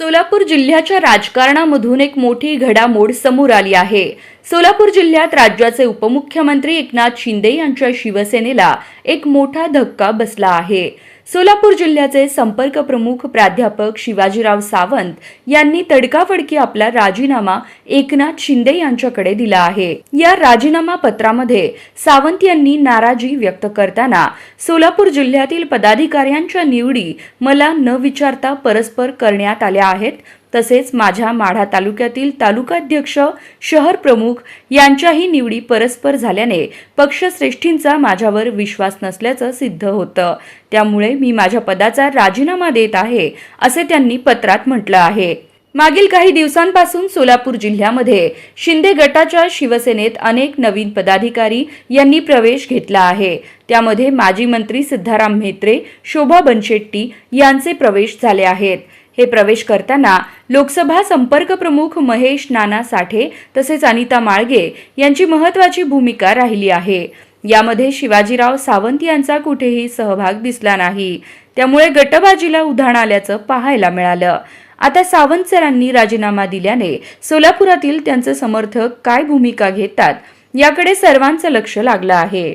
सोलापूर जिल्ह्याच्या राजकारणामधून एक मोठी घडामोड समोर आली आहे. सोलापूर जिल्ह्यात राज्याचे उपमुख्यमंत्री एकनाथ शिंदे यांच्या शिवसेनेला एक मोठा धक्का बसला आहे. सोलापूर जिल्ह्याचे संपर्क प्रमुख प्राध्यापक शिवाजीराव सावंत यांनी तडकाफडकी आपला राजीनामा एकनाथ शिंदे यांच्याकडे दिला आहे. या राजीनामा पत्रामध्ये सावंत यांनी नाराजी व्यक्त करताना सोलापूर जिल्ह्यातील पदाधिकाऱ्यांच्या निवडी मला न विचारता परस्पर करण्यात आल्या आहेत तसेच माझ्या माढा तालुक्यातील तालुकाध्यक्ष शहर प्रमुख यांच्याही निवडी परस्पर झाल्याने पक्षश्रेष्ठींचा माझ्यावर विश्वास नसल्याचं सिद्ध होतं. त्यामुळे मी माझ्या पदाचा राजीनामा देत आहे असे त्यांनी पत्रात म्हटलं आहे. मागील काही दिवसांपासून सोलापूर जिल्ह्यामध्ये शिंदे गटाच्या शिवसेनेत अनेक नवीन पदाधिकारी यांनी प्रवेश घेतला आहे. त्यामध्ये माजी मंत्री सिद्धाराम म्हेत्रे शोभा बनशेट्टी यांचे प्रवेश झाले आहेत. हे प्रवेश करताना लोकसभा संपर्क प्रमुख महेश नाना साठे तसेच अनिता माळगे यांची महत्वाची भूमिका राहिली आहे. यामध्ये शिवाजीराव सावंत यांचा कुठेही सहभाग दिसला नाही. त्यामुळे गटबाजीला उधाण आल्याचं पाहायला मिळालं. आता सावंत सरांनी राजीनामा दिल्याने सोलापुरातील त्यांचे समर्थक काय भूमिका घेतात याकडे सर्वांचं लक्ष लागलं आहे.